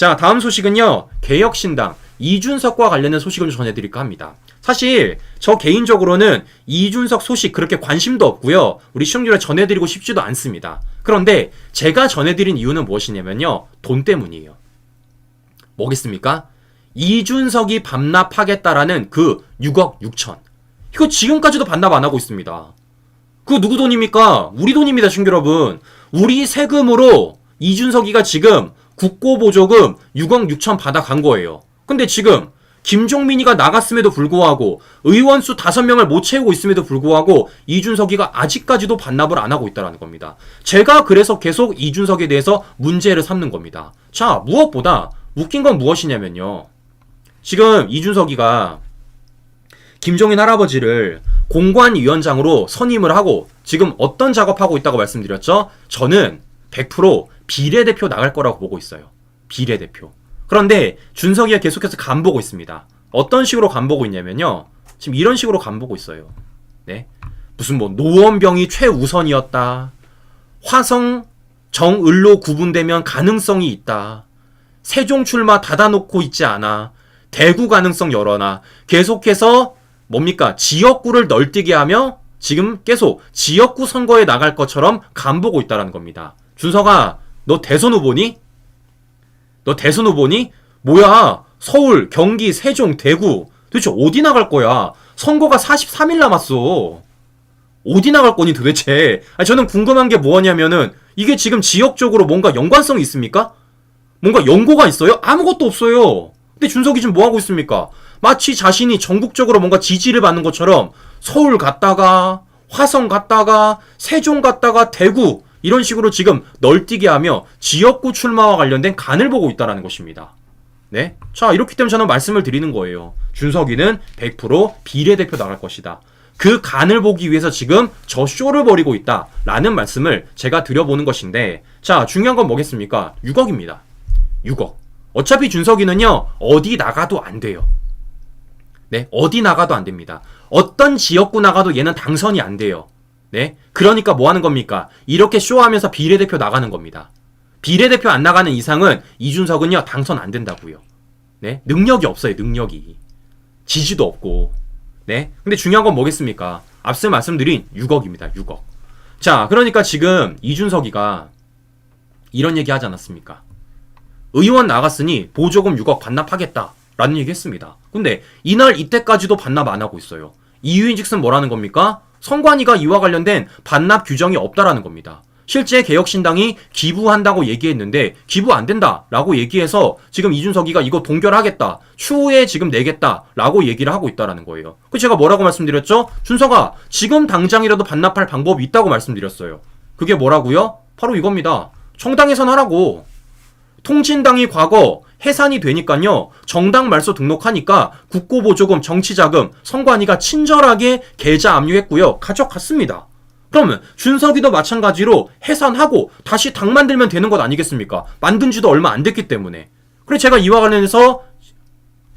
자, 다음 소식은요. 개혁신당 이준석과 관련된 소식을 좀 전해드릴까 합니다. 사실 저 개인적으로는 이준석 소식 그렇게 관심도 없고요. 우리 시청률에 전해드리고 싶지도 않습니다. 그런데 제가 전해드린 이유는 무엇이냐면요. 돈 때문이에요. 뭐겠습니까? 이준석이 반납하겠다라는 그 6억 6천. 이거 지금까지도 반납 안 하고 있습니다. 그 누구 돈입니까? 우리 돈입니다, 친구 여러분. 우리 세금으로 이준석이가 지금 국고보조금 6억 6천 받아간 거예요. 근데 지금 김종민이가 나갔음에도 불구하고 의원 수 5명을 못 채우고 있음에도 불구하고 이준석이가 아직까지도 반납을 안 하고 있다는 겁니다. 제가 그래서 계속 이준석에 대해서 문제를 삼는 겁니다. 자, 무엇보다 웃긴 건 무엇이냐면요. 지금 이준석이가 김종인 할아버지를 공관위원장으로 선임을 하고 지금 어떤 작업하고 있다고 말씀드렸죠? 저는 100% 비례대표 나갈 거라고 보고 있어요. 비례대표. 그런데 준석이가 계속해서 간 보고 있습니다. 어떤 식으로 간 보고 있냐면요. 지금 이런 식으로 간 보고 있어요. 네. 무슨 뭐 노원병이 최우선이었다. 화성 정을로 구분되면 가능성이 있다. 세종 출마 닫아놓고 있지 않아. 대구 가능성 열어놔. 계속해서 뭡니까? 지역구를 널뛰게 하며 지금 계속 지역구 선거에 나갈 것처럼 간보고 있다라는 겁니다. 준석아, 너 대선 후보니? 너 대선 후보니? 뭐야? 서울, 경기, 세종, 대구. 도대체 어디 나갈 거야? 선거가 43일 남았어. 어디 나갈 거니 도대체? 아니, 저는 궁금한 게 뭐냐면은 이게 지금 지역적으로 뭔가 연관성이 있습니까? 뭔가 연고가 있어요? 아무것도 없어요. 근데 준석이 지금 뭐 하고 있습니까? 마치 자신이 전국적으로 뭔가 지지를 받는 것처럼 서울 갔다가 화성 갔다가 세종 갔다가 대구 이런 식으로 지금 널뛰게 하며 지역구 출마와 관련된 간을 보고 있다라는 것입니다. 네? 자, 이렇기 때문에 저는 말씀을 드리는 거예요. 준석이는 100% 비례대표 나갈 것이다. 그 간을 보기 위해서 지금 저 쇼를 벌이고 있다 라는 말씀을 제가 드려보는 것인데, 자, 중요한 건 뭐겠습니까? 6억입니다. 6억. 어차피 준석이는요, 어디 나가도 안 돼요. 네, 어디 나가도 안 됩니다. 어떤 지역구 나가도 얘는 당선이 안 돼요. 네, 그러니까 뭐 하는 겁니까? 이렇게 쇼하면서 비례대표 나가는 겁니다. 비례대표 안 나가는 이상은 이준석은요, 당선 안 된다고요. 네, 능력이 없어요, 능력이. 지지도 없고. 네, 근데 중요한 건 뭐겠습니까? 앞서 말씀드린 6억입니다, 6억. 자, 그러니까 지금 이준석이가 이런 얘기 하지 않았습니까? 의원 나갔으니 보조금 6억 반납하겠다. 라는 얘기 했습니다. 근데 이날 이때까지도 반납 안 하고 있어요. 이유인 즉슨 뭐라는 겁니까? 선관위가 이와 관련된 반납 규정이 없다라는 겁니다. 실제 개혁신당이 기부한다고 얘기했는데 기부 안 된다라고 얘기해서 지금 이준석이가 이거 동결하겠다. 추후에 지금 내겠다라고 얘기를 하고 있다라는 거예요. 그 제가 뭐라고 말씀드렸죠? 준석아, 지금 당장이라도 반납할 방법이 있다고 말씀드렸어요. 그게 뭐라고요? 바로 이겁니다. 정당해선 하라고. 통진당이 과거 해산이 되니까요. 정당 말소 등록하니까 국고보조금, 정치자금, 선관위가 친절하게 계좌 압류했고요. 가져갔습니다. 그러면 준석이도 마찬가지로 해산하고 다시 당 만들면 되는 것 아니겠습니까? 만든 지도 얼마 안 됐기 때문에. 그래서 제가 이와 관련해서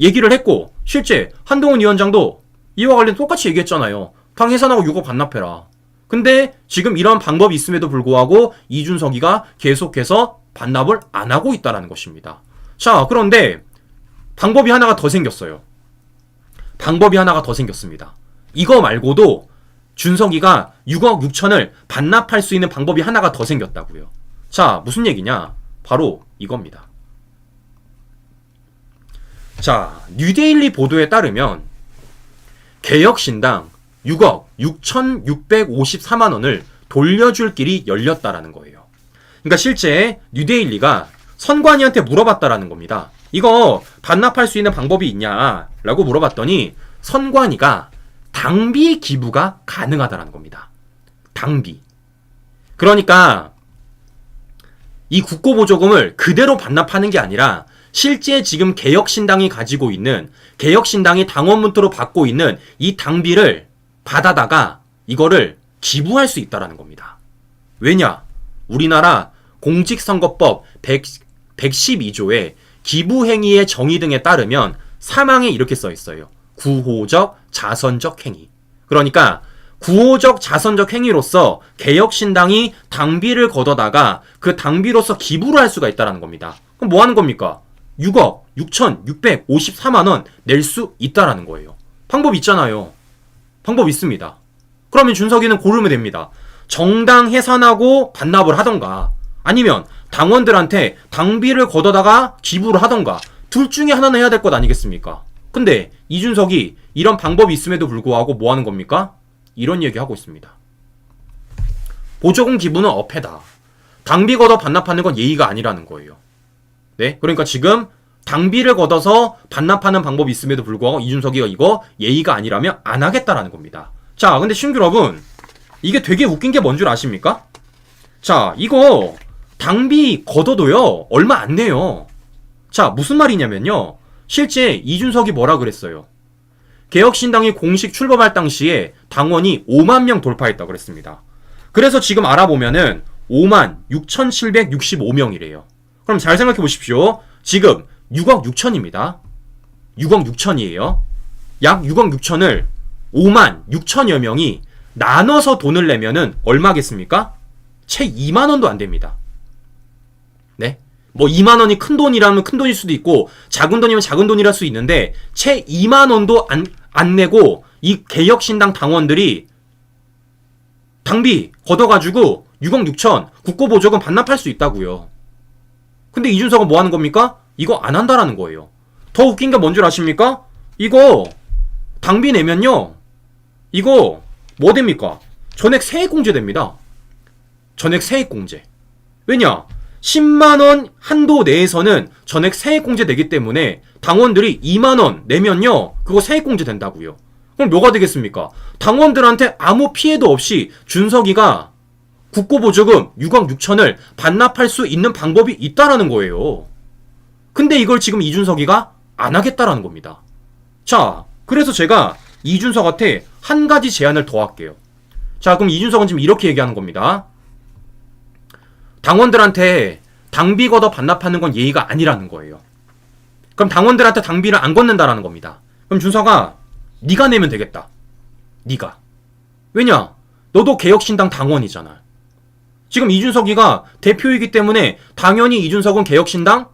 얘기를 했고 실제 한동훈 위원장도 이와 관련 똑같이 얘기했잖아요. 당 해산하고 6억 반납해라. 근데 지금 이런 방법이 있음에도 불구하고 이준석이가 계속해서 반납을 안 하고 있다는 것입니다. 자, 그런데 방법이 하나가 더 생겼어요. 방법이 하나가 더 생겼습니다. 이거 말고도 준석이가 6억 6천을 반납할 수 있는 방법이 하나가 더 생겼다고요. 자, 무슨 얘기냐? 바로 이겁니다. 자, 뉴데일리 보도에 따르면 개혁신당 6억 6,654만 원을 돌려줄 길이 열렸다라는 거예요. 그러니까 실제 뉴데일리가 선관위한테 물어봤다라는 겁니다. 이거 반납할 수 있는 방법이 있냐라고 물어봤더니 선관위가 당비 기부가 가능하다라는 겁니다. 당비. 그러니까 이 국고보조금을 그대로 반납하는 게 아니라 실제 지금 개혁신당이 가지고 있는 개혁신당이 당원문토로 받고 있는 이 당비를 받아다가 이거를 기부할 수 있다라는 겁니다. 왜냐? 우리나라 공직선거법 100, 112조에 기부행위의 정의 등에 따르면 사망에 이렇게 써 있어요. 구호적, 자선적 행위. 그러니까 구호적 자선적 행위로서 개혁신당이 당비를 걷어다가 그 당비로서 기부를 할 수가 있다는 겁니다. 그럼 뭐 하는 겁니까? 6억 6,654만 원 낼 수 있다라는 거예요. 방법 있잖아요. 방법 있습니다. 그러면 준석이는 고르면 됩니다. 정당 해산하고 반납을 하던가 아니면 당원들한테 당비를 걷어다가 기부를 하던가 둘 중에 하나는 해야 될 것 아니겠습니까? 근데 이준석이 이런 방법이 있음에도 불구하고 뭐 하는 겁니까? 이런 얘기 하고 있습니다. 보조금 기부는 어폐다. 당비 걷어 반납하는 건 예의가 아니라는 거예요. 네? 그러니까 지금 당비를 걷어서 반납하는 방법이 있음에도 불구하고 이준석이가 이거 예의가 아니라면 안 하겠다라는 겁니다. 자, 근데 신규 여러분, 이게 되게 웃긴 게 뭔 줄 아십니까? 자, 이거 당비 걷어도요, 얼마 안 내요. 자, 무슨 말이냐면요. 실제 이준석이 뭐라 그랬어요? 개혁신당이 공식 출범할 당시에 당원이 5만 명 돌파했다고 그랬습니다. 그래서 지금 알아보면은 5만 6,765명이래요. 그럼 잘 생각해 보십시오. 지금 6억 6천입니다. 6억 6천이에요. 약 6억 6천을 5만 6천여 명이 나눠서 돈을 내면은 얼마겠습니까? 채 2만 원도 안 됩니다. 네? 뭐 2만 원이 큰 돈이라면 큰 돈일 수도 있고 작은 돈이면 작은 돈이랄 수 있는데 채 2만 원도 안, 안 내고 이 개혁신당 당원들이 당비 걷어가지고 6억 6천 국고보조금 반납할 수 있다고요. 근데 이준석은 뭐 하는 겁니까? 이거 안 한다라는 거예요. 더 웃긴 게 뭔 줄 아십니까? 이거 당비 내면요. 이거 뭐 됩니까? 전액 세액공제 됩니다. 전액 세액공제. 왜냐? 10만원 한도 내에서는 전액 세액공제 되기 때문에 당원들이 2만원 내면요. 그거 세액공제 된다고요. 그럼 뭐가 되겠습니까? 당원들한테 아무 피해도 없이 준석이가 국고보조금 6억 6천을 반납할 수 있는 방법이 있다라는 거예요. 근데 이걸 지금 이준석이가 안 하겠다라는 겁니다. 자, 그래서 제가 이준석한테 한 가지 제안을 더 할게요. 자, 그럼 이준석은 지금 이렇게 얘기하는 겁니다. 당원들한테 당비 걷어 반납하는 건 예의가 아니라는 거예요. 그럼 당원들한테 당비를 안 걷는다라는 겁니다. 그럼 준석아, 네가 내면 되겠다. 네가. 왜냐? 너도 개혁신당 당원이잖아. 지금 이준석이가 대표이기 때문에 당연히 이준석은 개혁신당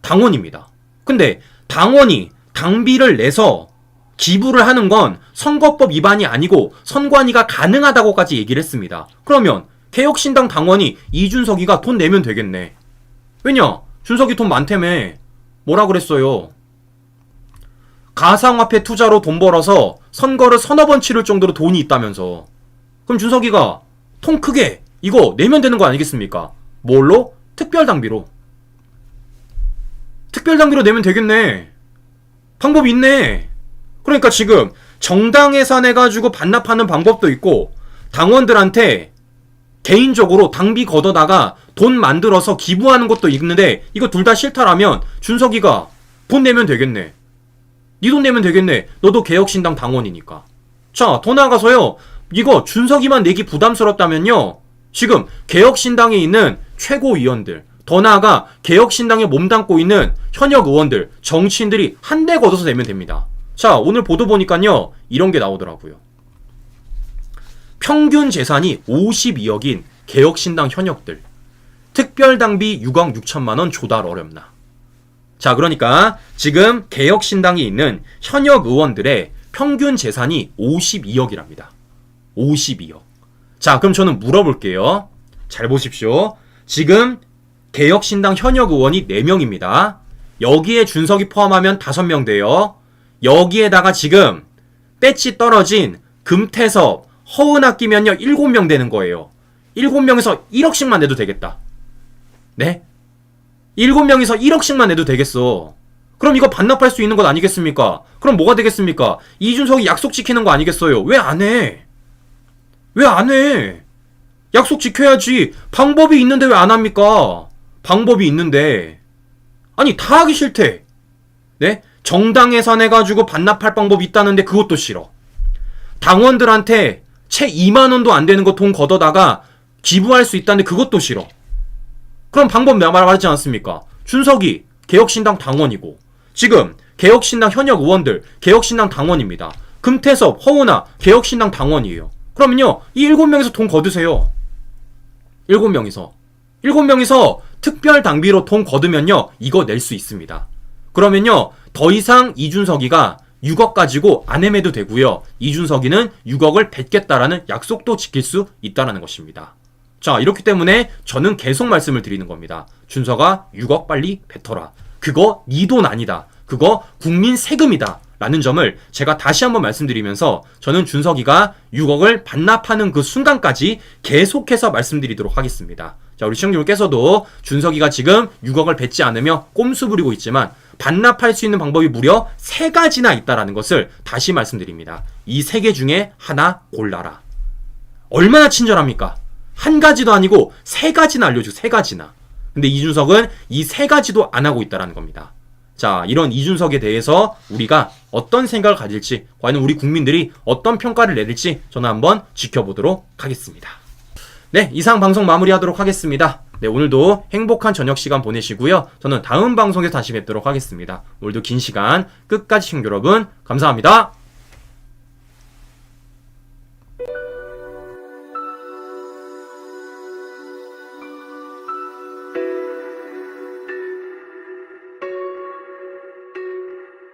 당원입니다. 근데 당원이 당비를 내서 기부를 하는 건 선거법 위반이 아니고 선관위가 가능하다고까지 얘기를 했습니다. 그러면 개혁신당 당원이 이준석이가 돈 내면 되겠네. 왜냐? 준석이 돈 많다며. 뭐라 그랬어요? 가상화폐 투자로 돈 벌어서 선거를 서너 번 치를 정도로 돈이 있다면서. 그럼 준석이가 통 크게 이거 내면 되는 거 아니겠습니까? 뭘로? 특별당비로. 특별당비로 내면 되겠네. 방법이 있네. 그러니까 지금 정당 예산해가지고 반납하는 방법도 있고 당원들한테 개인적으로 당비 걷어다가 돈 만들어서 기부하는 것도 있는데 이거 둘 다 싫다라면 준석이가 돈 내면 되겠네. 네 돈 내면 되겠네. 너도 개혁신당 당원이니까. 자, 더 나아가서요. 이거 준석이만 내기 부담스럽다면요. 지금 개혁신당에 있는 최고위원들, 더 나아가 개혁신당에 몸담고 있는 현역 의원들, 정치인들이 한대 걷어서 내면 됩니다. 자, 오늘 보도 보니까요. 이런 게 나오더라고요. 평균 재산이 52억인 개혁신당 현역들. 특별당비 6억 6천만 원 조달 어렵나. 자, 그러니까 지금 개혁신당에 있는 현역 의원들의 평균 재산이 52억이랍니다. 52억. 자, 그럼 저는 물어볼게요. 잘 보십시오. 지금 개혁신당 현역 의원이 4명입니다. 여기에 준석이 포함하면 5명 돼요. 여기에다가 지금 배치 떨어진 금태섭, 허은 아 끼면요 7명 되는 거예요. 7명에서 1억씩만 내도 되겠다. 네? 7명에서 1억씩만 내도 되겠어. 그럼 이거 반납할 수 있는 것 아니겠습니까? 그럼 뭐가 되겠습니까? 이준석이 약속 지키는 거 아니겠어요? 왜 안 해? 왜 안 해? 약속 지켜야지. 방법이 있는데 왜 안 합니까? 방법이 있는데. 아니, 다 하기 싫대. 네? 정당 예산해가지고 반납할 방법이 있다는데 그것도 싫어. 당원들한테 채 2만 원도 안 되는 거 돈 걷어다가 기부할 수 있다는데 그것도 싫어. 그럼 방법 말하지 않았습니까? 준석이 개혁신당 당원이고, 지금 개혁신당 현역 의원들, 개혁신당 당원입니다. 금태섭, 허은아, 개혁신당 당원이에요. 그러면요, 이 7명에서 돈 거두세요. 7명이서. 7명이서 특별 당비로 돈 거두면요. 이거 낼 수 있습니다. 그러면요. 더 이상 이준석이가 6억 가지고 안 헤매도 되고요. 이준석이는 6억을 뱉겠다라는 약속도 지킬 수 있다라는 것입니다. 자, 이렇기 때문에 저는 계속 말씀을 드리는 겁니다. 준서가 6억 빨리 뱉어라. 그거 네돈 아니다. 그거 국민 세금이다. 라는 점을 제가 다시 한번 말씀드리면서 저는 준석이가 6억을 반납하는 그 순간까지 계속해서 말씀드리도록 하겠습니다. 자, 우리 시청자분께서도 준석이가 지금 6억을 뱉지 않으며 꼼수 부리고 있지만 반납할 수 있는 방법이 무려 세 가지나 있다라는 것을 다시 말씀드립니다. 이 세 개 중에 하나 골라라. 얼마나 친절합니까? 한 가지도 아니고 세 가지나 알려주고 세 가지나. 근데 이준석은 이 세 가지도 안 하고 있다라는 겁니다. 자, 이런 이준석에 대해서 우리가 어떤 생각을 가질지, 과연 우리 국민들이 어떤 평가를 내릴지 저는 한번 지켜보도록 하겠습니다. 네, 이상 방송 마무리하도록 하겠습니다. 네, 오늘도 행복한 저녁 시간 보내시고요. 저는 다음 방송에서 다시 뵙도록 하겠습니다. 오늘도 긴 시간 끝까지 시청 여러분 감사합니다.